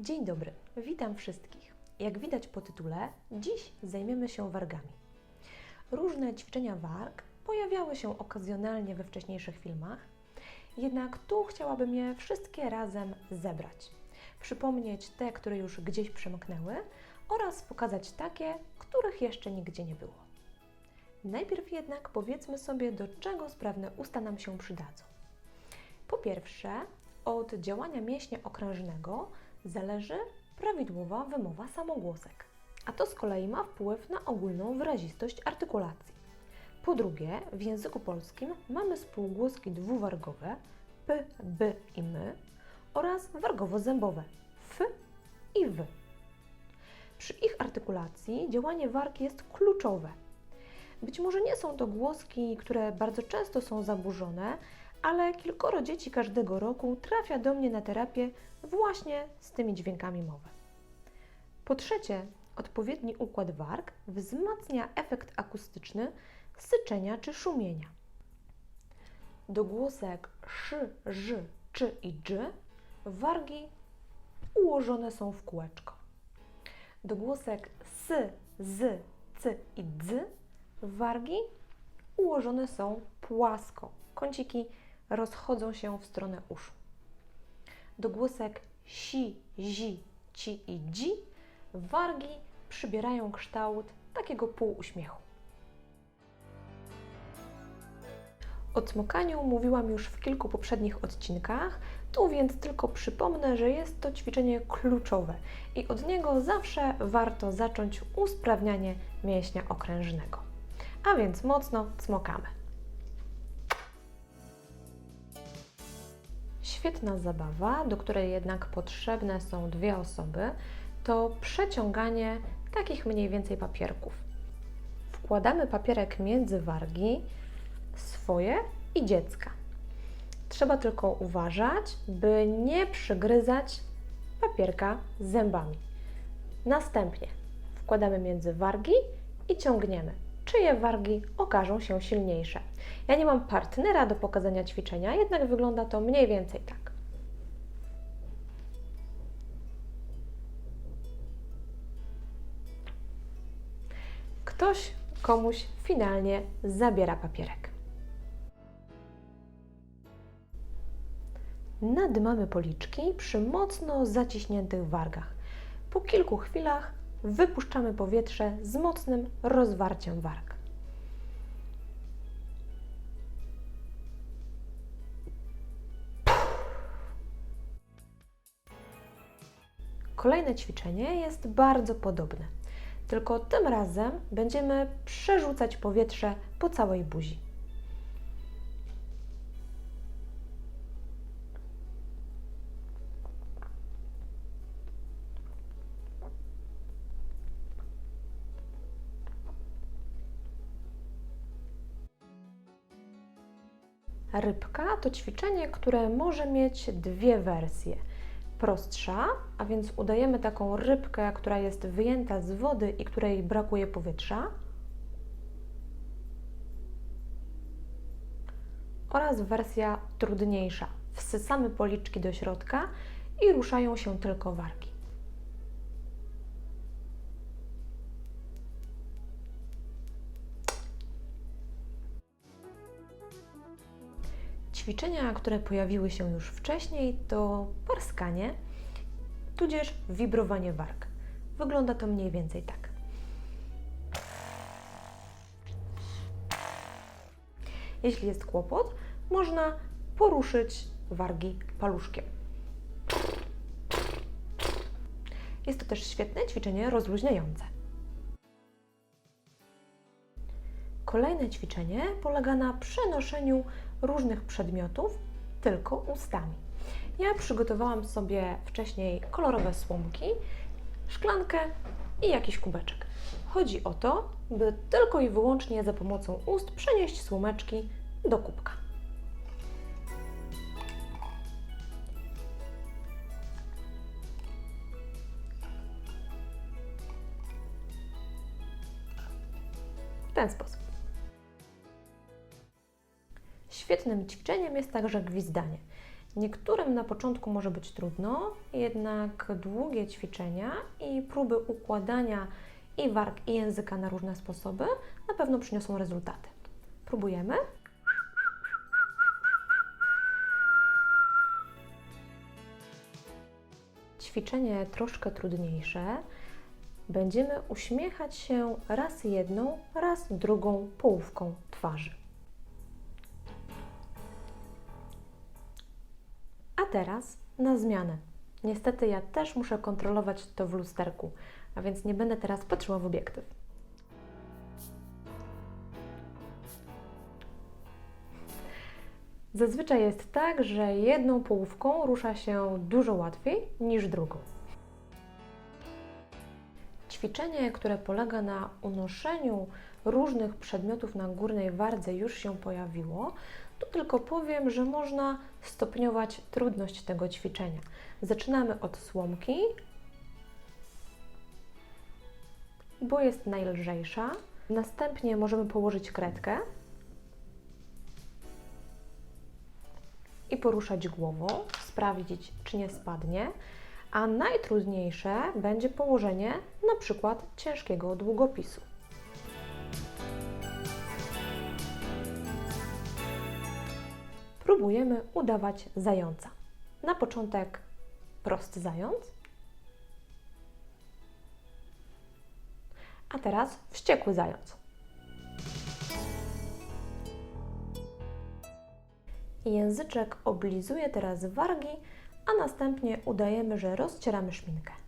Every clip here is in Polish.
Dzień dobry, witam wszystkich. Jak widać po tytule, dziś zajmiemy się wargami. Różne ćwiczenia warg pojawiały się okazjonalnie we wcześniejszych filmach, jednak tu chciałabym je wszystkie razem zebrać. Przypomnieć te, które już gdzieś przemknęły oraz pokazać takie, których jeszcze nigdzie nie było. Najpierw jednak powiedzmy sobie, do czego sprawne usta nam się przydadzą. Po pierwsze, od działania mięśnia okrężnego zależy prawidłowa wymowa samogłosek, a to z kolei ma wpływ na ogólną wyrazistość artykulacji. Po drugie, w języku polskim mamy spółgłoski dwuwargowe p, b i my oraz wargowo-zębowe f i w. Przy ich artykulacji działanie warg jest kluczowe. Być może nie są to głoski, które bardzo często są zaburzone, ale kilkoro dzieci każdego roku trafia do mnie na terapię właśnie z tymi dźwiękami mowy. Po trzecie, odpowiedni układ warg wzmacnia efekt akustyczny syczenia czy szumienia. Do szy, ży, czy i dż wargi ułożone są w kółeczko. Do głosek s, z, c i dz wargi ułożone są płasko. Kąciki rozchodzą się w stronę uszu. Do głosek si, zi, ci i dzi wargi przybierają kształt takiego półuśmiechu. O cmokaniu mówiłam już w kilku poprzednich odcinkach, tu więc tylko przypomnę, że jest to ćwiczenie kluczowe i od niego zawsze warto zacząć usprawnianie mięśnia okrężnego. A więc mocno cmokamy. Świetna zabawa, do której jednak potrzebne są dwie osoby, to przeciąganie takich mniej więcej papierków. Wkładamy papierek między wargi swoje i dziecka. Trzeba tylko uważać, by nie przygryzać papierka zębami. Następnie wkładamy między wargi i ciągniemy. Czyje wargi okażą się silniejsze. Ja nie mam partnera do pokazania ćwiczenia, jednak wygląda to mniej więcej tak. Ktoś komuś finalnie zabiera papierek. Nadymamy policzki przy mocno zaciśniętych wargach. Po kilku chwilach wypuszczamy powietrze z mocnym rozwarciem warg. Kolejne ćwiczenie jest bardzo podobne, tylko tym razem będziemy przerzucać powietrze po całej buzi. Rybka to ćwiczenie, które może mieć dwie wersje. Prostsza, a więc udajemy taką rybkę, która jest wyjęta z wody i której brakuje powietrza. Oraz wersja trudniejsza. Wsysamy policzki do środka i ruszają się tylko wargi. Ćwiczenia, które pojawiły się już wcześniej, to parskanie, tudzież wibrowanie warg. Wygląda to mniej więcej tak. Jeśli jest kłopot, można poruszyć wargi paluszkiem. Jest to też świetne ćwiczenie rozluźniające. Kolejne ćwiczenie polega na przenoszeniu różnych przedmiotów tylko ustami. Ja przygotowałam sobie wcześniej kolorowe słomki, szklankę i jakiś kubeczek. Chodzi o to, by tylko i wyłącznie za pomocą ust przenieść słomeczki do kubka. W ten sposób. Świetnym ćwiczeniem jest także gwizdanie. Niektórym na początku może być trudno, jednak długie ćwiczenia i próby układania i warg, i języka na różne sposoby na pewno przyniosą rezultaty. Próbujemy? Ćwiczenie troszkę trudniejsze. Będziemy uśmiechać się raz jedną, raz drugą połówką twarzy. Teraz na zmianę. Niestety ja też muszę kontrolować to w lusterku, a więc nie będę teraz patrzyła w obiektyw. Zazwyczaj jest tak, że jedną połówką rusza się dużo łatwiej niż drugą. Ćwiczenie, które polega na unoszeniu różnych przedmiotów na górnej wardze, już się pojawiło. Tu tylko powiem, że można stopniować trudność tego ćwiczenia. Zaczynamy od słomki, bo jest najlżejsza. Następnie możemy położyć kredkę i poruszać głową, sprawdzić, czy nie spadnie. A najtrudniejsze będzie położenie na przykład ciężkiego długopisu. Próbujemy udawać zająca. Na początek prosty zając, a teraz wściekły zając. Języczek oblizuje teraz wargi, a następnie udajemy, że rozcieramy szminkę.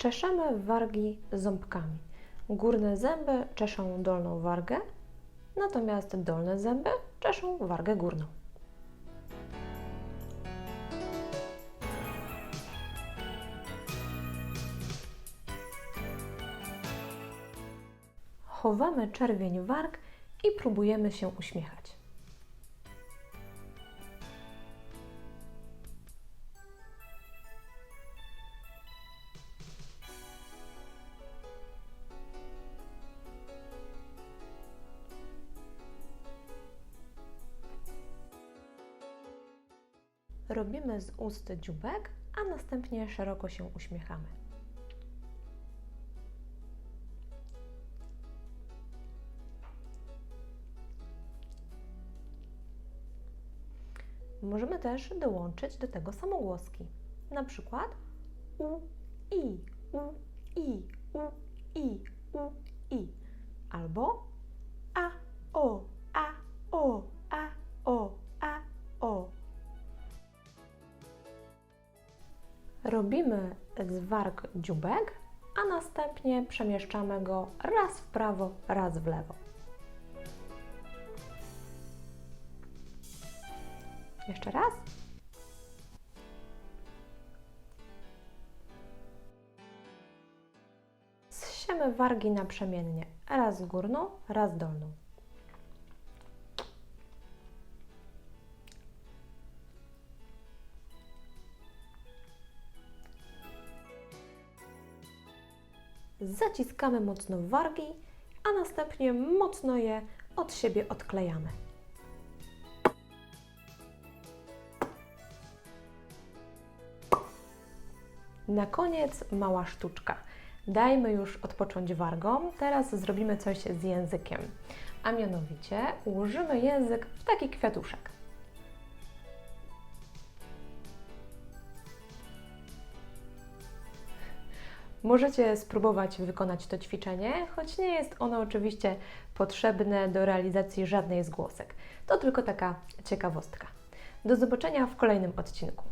Czeszemy wargi ząbkami. Górne zęby czeszą dolną wargę, natomiast dolne zęby czeszą wargę górną. Chowamy czerwień warg i próbujemy się uśmiechać. Robimy z ust dziubek, a następnie szeroko się uśmiechamy. Możemy też dołączyć do tego samogłoski. Na przykład u, i, u, i, u, i, u, i. Albo a, o, a, o, Robimy z warg dziubek, a następnie przemieszczamy go raz w prawo, raz w lewo. Jeszcze raz. Zsiemy wargi naprzemiennie, raz górną, raz dolną. Zaciskamy mocno wargi, a następnie mocno je od siebie odklejamy. Na koniec mała sztuczka. Dajmy już odpocząć wargom. Teraz zrobimy coś z językiem. A mianowicie ułożymy język w taki kwiatuszek. Możecie spróbować wykonać to ćwiczenie, choć nie jest ono oczywiście potrzebne do realizacji żadnej z głosek. To tylko taka ciekawostka. Do zobaczenia w kolejnym odcinku.